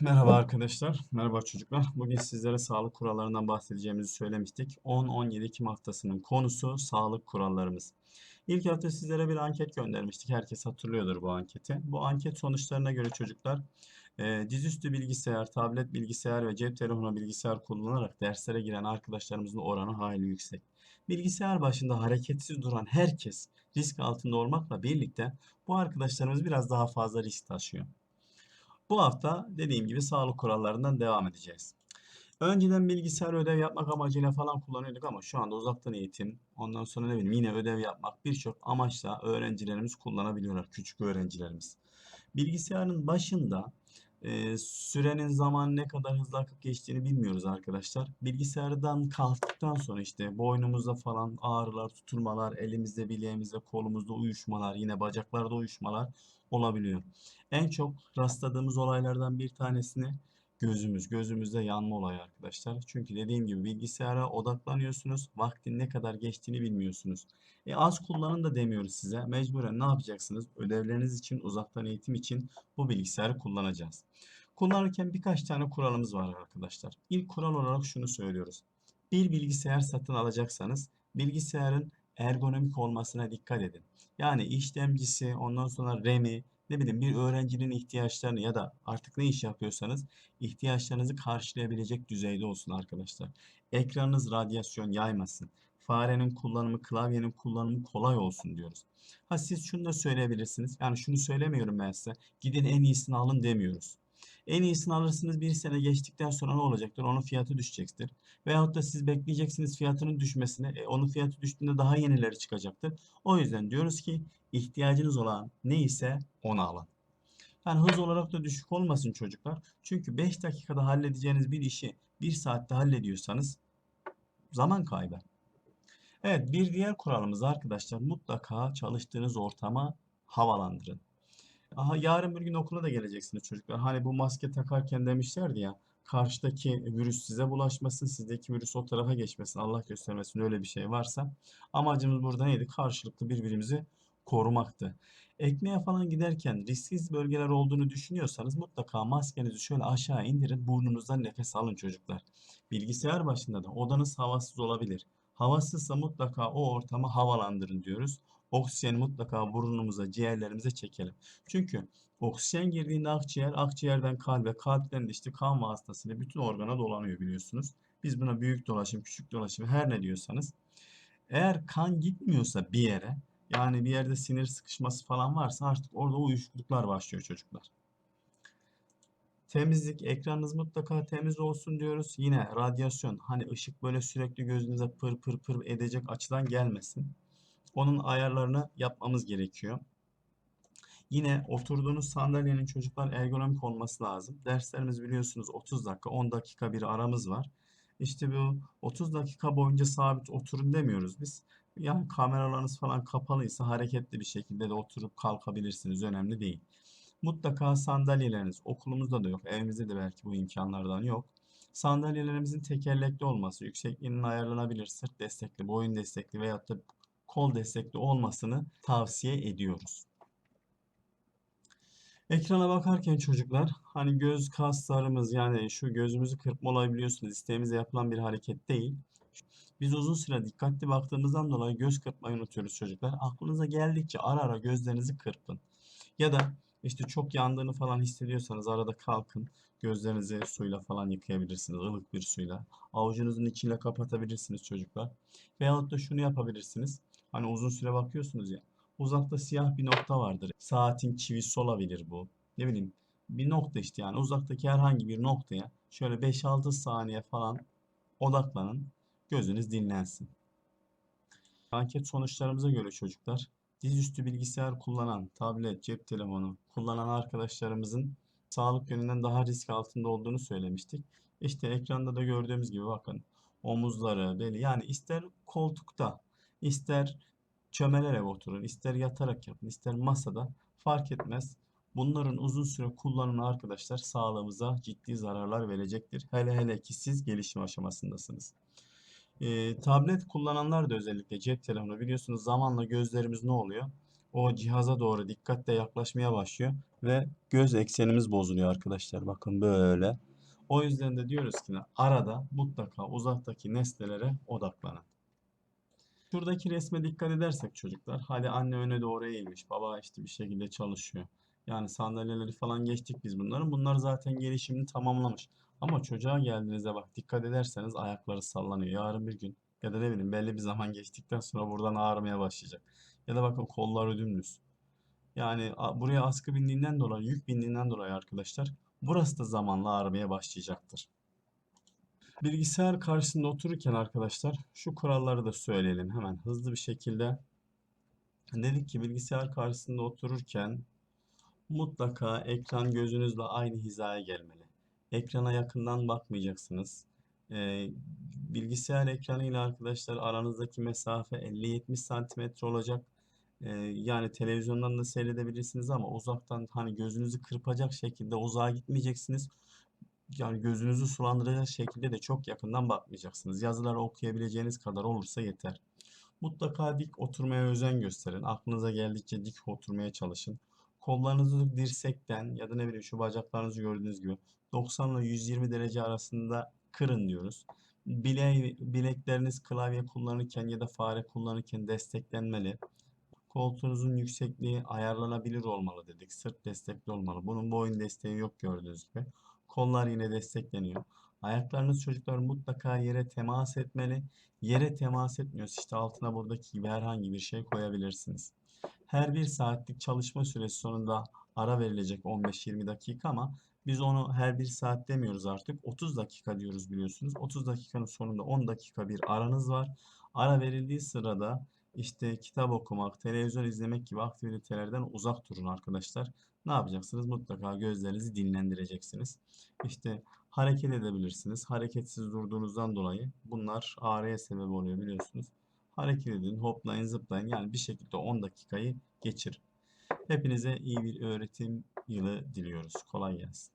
Merhaba arkadaşlar, merhaba çocuklar. Bugün sizlere sağlık kurallarından bahsedeceğimizi söylemiştik. 10-17 Ekim haftasının konusu sağlık kurallarımız. İlk hafta sizlere bir anket göndermiştik. Herkes hatırlıyordur bu anketi. Bu anket sonuçlarına göre çocuklar e, dizüstü bilgisayar, tablet bilgisayar ve cep telefonu bilgisayar kullanarak derslere giren arkadaşlarımızın oranı hayli yüksek. Bilgisayar başında hareketsiz duran herkes risk altında olmakla birlikte bu arkadaşlarımız biraz daha fazla risk taşıyor. Bu hafta dediğim gibi sağlık kurallarından devam edeceğiz. Önceden bilgisayar ödev yapmak amacıyla falan kullanıyorduk ama şu anda uzaktan eğitim, ondan sonra ne bileyim yine ödev yapmak birçok amaçla öğrencilerimiz kullanabiliyorlar, küçük öğrencilerimiz. Bilgisayarın başında e, sürenin zaman ne kadar hızlı akıp geçtiğini bilmiyoruz arkadaşlar. Bilgisayardan kalktıktan sonra işte boynumuzda falan ağrılar, tutulmalar, elimizde, bileğimizde, kolumuzda uyuşmalar, yine bacaklarda uyuşmalar olabiliyor. En çok rastladığımız olaylardan bir tanesini gözümüz, gözümüzde yanma olayı arkadaşlar. Çünkü dediğim gibi bilgisayara odaklanıyorsunuz, vaktin ne kadar geçtiğini bilmiyorsunuz. E az kullanın da demiyoruz size. Mecburen ne yapacaksınız? Ödevleriniz için, uzaktan eğitim için bu bilgisayarı kullanacağız. Kullanırken birkaç tane kuralımız var arkadaşlar. İlk kural olarak şunu söylüyoruz. Bir bilgisayar satın alacaksanız bilgisayarın ergonomik olmasına dikkat edin. Yani işlemcisi, ondan sonra RAM'i, ne bileyim bir öğrencinin ihtiyaçlarını ya da artık ne iş yapıyorsanız ihtiyaçlarınızı karşılayabilecek düzeyde olsun arkadaşlar. Ekranınız radyasyon yaymasın. Farenin kullanımı, klavyenin kullanımı kolay olsun diyoruz. Ha siz şunu da söyleyebilirsiniz. Yani şunu söylemiyorum ben size. Gidin en iyisini alın demiyoruz. En iyisini alırsınız bir sene geçtikten sonra ne olacaktır? Onun fiyatı düşecektir. Veyahut da siz bekleyeceksiniz fiyatının düşmesini. E, onun fiyatı düştüğünde daha yenileri çıkacaktır. O yüzden diyoruz ki ihtiyacınız olan neyse onu alın. Yani hız olarak da düşük olmasın çocuklar. Çünkü 5 dakikada halledeceğiniz bir işi 1 saatte hallediyorsanız zaman kaybı. Evet bir diğer kuralımız arkadaşlar mutlaka çalıştığınız ortama havalandırın. Aha yarın bir gün okula da geleceksiniz çocuklar. Hani bu maske takarken demişlerdi ya karşıdaki virüs size bulaşmasın, sizdeki virüs o tarafa geçmesin. Allah göstermesin öyle bir şey varsa. Amacımız burada neydi? Karşılıklı birbirimizi korumaktı. Ekmeğe falan giderken risksiz bölgeler olduğunu düşünüyorsanız mutlaka maskenizi şöyle aşağı indirin, burnunuzdan nefes alın çocuklar. Bilgisayar başında da odanız havasız olabilir. Havasızsa mutlaka o ortamı havalandırın diyoruz. Oksijeni mutlaka burnumuza, ciğerlerimize çekelim. Çünkü oksijen girdiğinde akciğer, akciğerden kalbe, kalpten de işte kan vasıtasıyla bütün organa dolanıyor biliyorsunuz. Biz buna büyük dolaşım, küçük dolaşım her ne diyorsanız. Eğer kan gitmiyorsa bir yere, yani bir yerde sinir sıkışması falan varsa artık orada uyuşukluklar başlıyor çocuklar. Temizlik, ekranınız mutlaka temiz olsun diyoruz. Yine radyasyon, hani ışık böyle sürekli gözünüze pır pır pır edecek açıdan gelmesin. Onun ayarlarını yapmamız gerekiyor. Yine oturduğunuz sandalyenin çocuklar ergonomik olması lazım. Derslerimiz biliyorsunuz 30 dakika, 10 dakika bir aramız var. İşte bu 30 dakika boyunca sabit oturun demiyoruz biz. Yani kameralarınız falan kapalıysa hareketli bir şekilde de oturup kalkabilirsiniz. Önemli değil. Mutlaka sandalyeleriniz okulumuzda da yok. Evimizde de belki bu imkanlardan yok. Sandalyelerimizin tekerlekli olması, yüksekliğinin ayarlanabilir, sırt destekli, boyun destekli veyahut da kol destekli olmasını tavsiye ediyoruz. Ekrana bakarken çocuklar hani göz kaslarımız yani şu gözümüzü kırpma olayı isteğimizle yapılan bir hareket değil. Biz uzun süre dikkatli baktığımızdan dolayı göz kırpmayı unutuyoruz çocuklar. Aklınıza geldikçe ara ara gözlerinizi kırpın. Ya da işte çok yandığını falan hissediyorsanız arada kalkın. Gözlerinizi suyla falan yıkayabilirsiniz. ılık bir suyla. Avucunuzun içiyle kapatabilirsiniz çocuklar. Veyahut da şunu yapabilirsiniz. Hani uzun süre bakıyorsunuz ya. Uzakta siyah bir nokta vardır. Saatin çivisi olabilir bu. Ne bileyim bir nokta işte yani uzaktaki herhangi bir noktaya şöyle 5-6 saniye falan odaklanın. Gözünüz dinlensin. Anket sonuçlarımıza göre çocuklar dizüstü bilgisayar kullanan, tablet, cep telefonu kullanan arkadaşlarımızın sağlık yönünden daha risk altında olduğunu söylemiştik. İşte ekranda da gördüğümüz gibi bakın omuzları, beli yani ister koltukta, ister çömelerek oturun, ister yatarak yapın, ister masada fark etmez. Bunların uzun süre kullanımı arkadaşlar sağlığımıza ciddi zararlar verecektir. Hele hele ki siz gelişim aşamasındasınız. E, tablet kullananlar da özellikle cep telefonu biliyorsunuz zamanla gözlerimiz ne oluyor? o cihaza doğru dikkatle yaklaşmaya başlıyor ve göz eksenimiz bozuluyor arkadaşlar. Bakın böyle. O yüzden de diyoruz ki arada mutlaka uzaktaki nesnelere odaklanın. Şuradaki resme dikkat edersek çocuklar, hadi anne öne doğru eğilmiş, baba işte bir şekilde çalışıyor. Yani sandalyeleri falan geçtik biz bunların. Bunlar zaten gelişimini tamamlamış. Ama çocuğa geldiğinizde bak dikkat ederseniz ayakları sallanıyor. Yarın bir gün ya da ne bileyim belli bir zaman geçtikten sonra buradan ağrımaya başlayacak. Ya da bakın kolları dümdüz. Yani buraya askı bindiğinden dolayı, yük bindiğinden dolayı arkadaşlar burası da zamanla ağrımaya başlayacaktır. Bilgisayar karşısında otururken arkadaşlar şu kuralları da söyleyelim hemen hızlı bir şekilde. Dedik ki bilgisayar karşısında otururken mutlaka ekran gözünüzle aynı hizaya gelmeli. Ekrana yakından bakmayacaksınız. Ee, bilgisayar ekranıyla arkadaşlar aranızdaki mesafe 50-70 santimetre olacak. Ee, yani televizyondan da seyredebilirsiniz ama uzaktan hani gözünüzü kırpacak şekilde uzağa gitmeyeceksiniz. Yani gözünüzü sulandıracak şekilde de çok yakından bakmayacaksınız. Yazıları okuyabileceğiniz kadar olursa yeter. Mutlaka dik oturmaya özen gösterin. Aklınıza geldikçe dik oturmaya çalışın. Kollarınızı dirsekten ya da ne bileyim şu bacaklarınızı gördüğünüz gibi 90 ile 120 derece arasında kırın diyoruz. Bile, bilekleriniz klavye kullanırken ya da fare kullanırken desteklenmeli. Koltuğunuzun yüksekliği ayarlanabilir olmalı dedik. Sırt destekli olmalı. Bunun boyun desteği yok gördüğünüz gibi. Kollar yine destekleniyor. Ayaklarınız çocuklar mutlaka yere temas etmeli. Yere temas etmiyorsa işte altına buradaki gibi herhangi bir şey koyabilirsiniz. Her bir saatlik çalışma süresi sonunda ara verilecek 15-20 dakika ama biz onu her bir saat demiyoruz artık. 30 dakika diyoruz biliyorsunuz. 30 dakikanın sonunda 10 dakika bir aranız var. Ara verildiği sırada işte kitap okumak, televizyon izlemek gibi aktivitelerden uzak durun arkadaşlar. Ne yapacaksınız? Mutlaka gözlerinizi dinlendireceksiniz. İşte hareket edebilirsiniz. Hareketsiz durduğunuzdan dolayı bunlar ağrıya sebep oluyor biliyorsunuz. Hareket edin, hoplayın, zıplayın. Yani bir şekilde 10 dakikayı geçirin. Hepinize iyi bir öğretim yılı diliyoruz. Kolay gelsin.